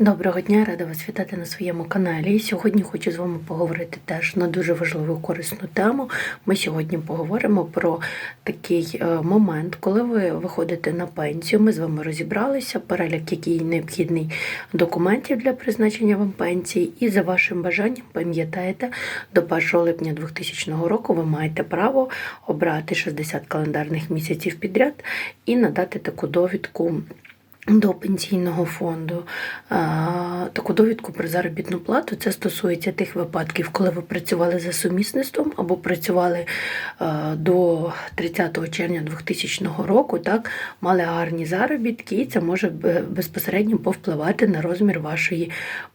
Доброго дня, рада вас вітати на своєму каналі. Сьогодні хочу з вами поговорити теж на дуже важливу корисну тему. Ми сьогодні поговоримо про такий е, момент, коли ви виходите на пенсію. Ми з вами розібралися, перелік, який необхідний документів для призначення вам пенсії. І за вашим бажанням, пам'ятаєте, до 1 липня 2000 року ви маєте право обрати 60 календарних місяців підряд і надати таку довідку. До пенсійного фонду таку довідку про заробітну плату. Це стосується тих випадків, коли ви працювали за сумісництвом або працювали до 30 червня 2000 року, так, мали гарні заробітки, і це може безпосередньо повпливати на розмір вашої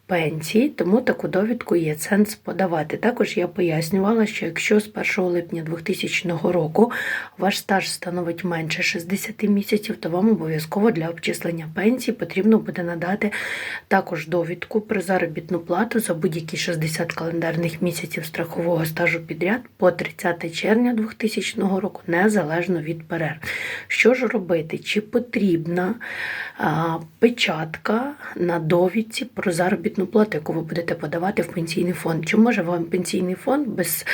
пенсії, тому таку довідку є сенс подавати. Також я пояснювала, що якщо з 1 липня 2000 року ваш стаж становить менше 60 місяців, то вам обов'язково для обчислення пенсії потрібно буде надати також довідку про заробітну плату за будь-які 60 календарних місяців страхового стажу підряд по 30 червня 2000 року, незалежно від перерв. Що ж робити? Чи потрібна а, печатка на довідці про заробітну плату, яку ви будете подавати в пенсійний фонд? Чи може вам пенсійний фонд без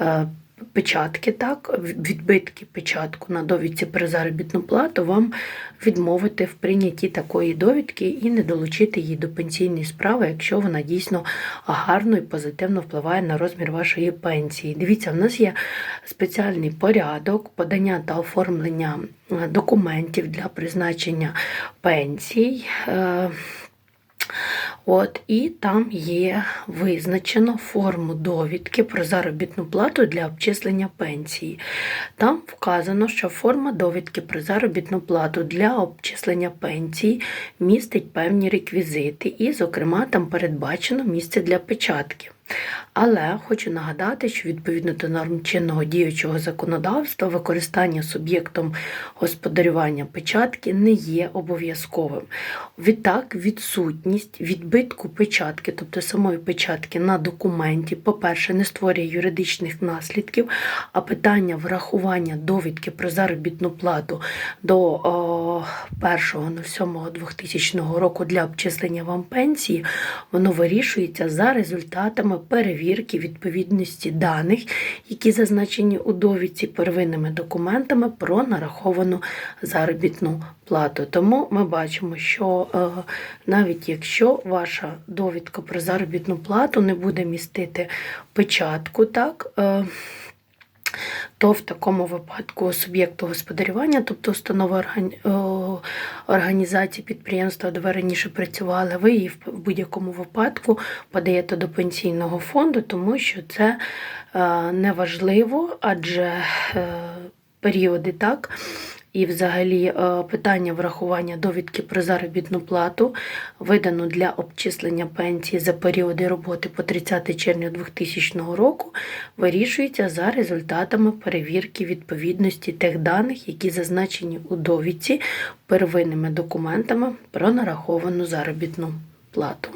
е, печатки, так, відбитки печатку на довідці про заробітну плату вам відмовити в прийнятті такої довідки і не долучити її до пенсійної справи, якщо вона дійсно гарно і позитивно впливає на розмір вашої пенсії. Дивіться, в нас є спеціальний порядок подання та оформлення е, документів для призначення пенсій. От і там є визначено форму довідки про заробітну плату для обчислення пенсії. Там вказано, що форма довідки про заробітну плату для обчислення пенсії містить певні реквізити, і, зокрема, там передбачено місце для печатки. Але хочу нагадати, що відповідно до норм чинного діючого законодавства використання суб'єктом господарювання печатки не є обов'язковим. Відтак, відсутність відбитку печатки, тобто самої печатки на документі, по-перше, не створює юридичних наслідків, а питання врахування довідки про заробітну плату до о, 1.07.2000 року для обчислення вам пенсії, воно вирішується за результатами перевірки відповідності даних, які зазначені у довідці первинними документами про нараховану заробітну плату. Тому ми бачимо, що е, навіть якщо ваша довідка про заробітну плату не буде містити печатку, так. е, то в такому випадку суб'єкту господарювання, тобто установи орган- організації підприємства, де ви раніше працювали, ви її в в будь-якому випадку подаєте до пенсійного фонду, тому що це е, неважливо, адже е, періоди так. І, взагалі, е, питання врахування довідки про заробітну плату, видану для обчислення пенсії за періоди роботи по 30 червня 2000 року, вирішується за результатами перевірки відповідності тих даних, які зазначені у довідці первинними документами про нараховану заробітну плату.